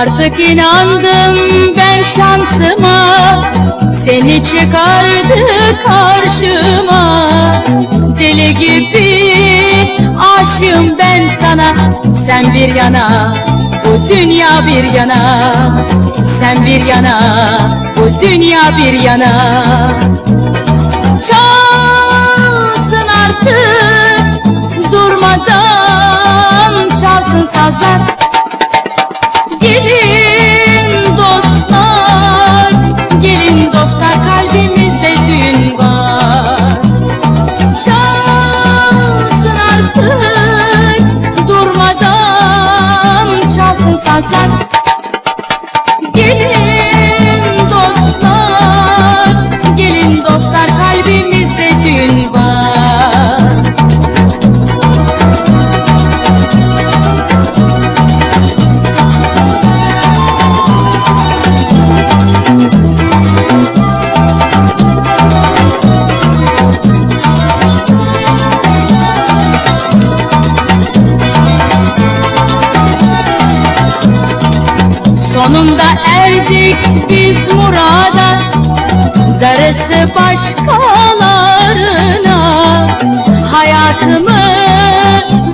Artık inandım ben şansıma Seni çıkardı karşıma sana Sen bir yana bu dünya bir yana. Sen bir yana bu dünya bir yana. Çalsın artık durmadan çalsın sazlar çalsın sazlar. Sonunda erdik biz murada Darısı başkalarına. Hayatımı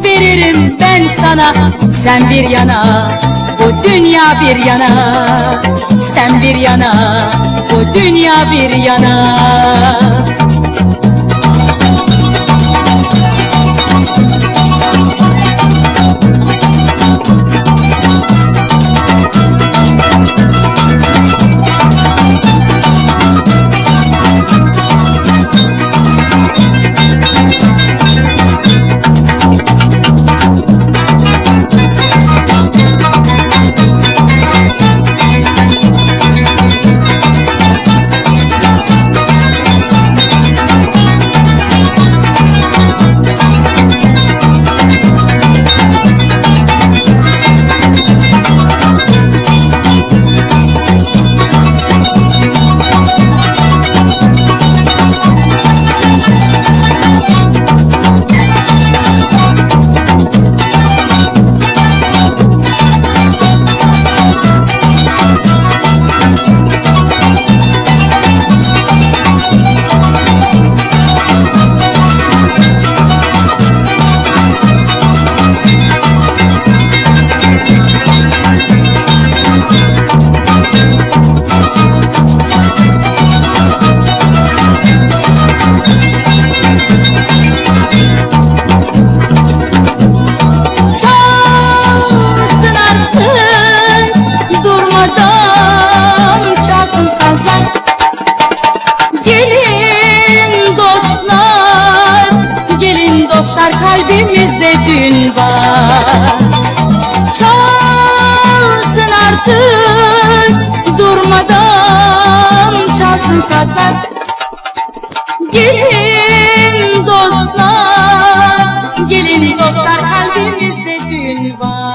veririm ben sana Sen bir yana bu dünya bir yana. Sen bir yana bu dünya bir yana elimizde dün var. Çalsın artık durmadan çalsın sazlar. Gelin dostlar, gelin dostlar kalbimizde dün var.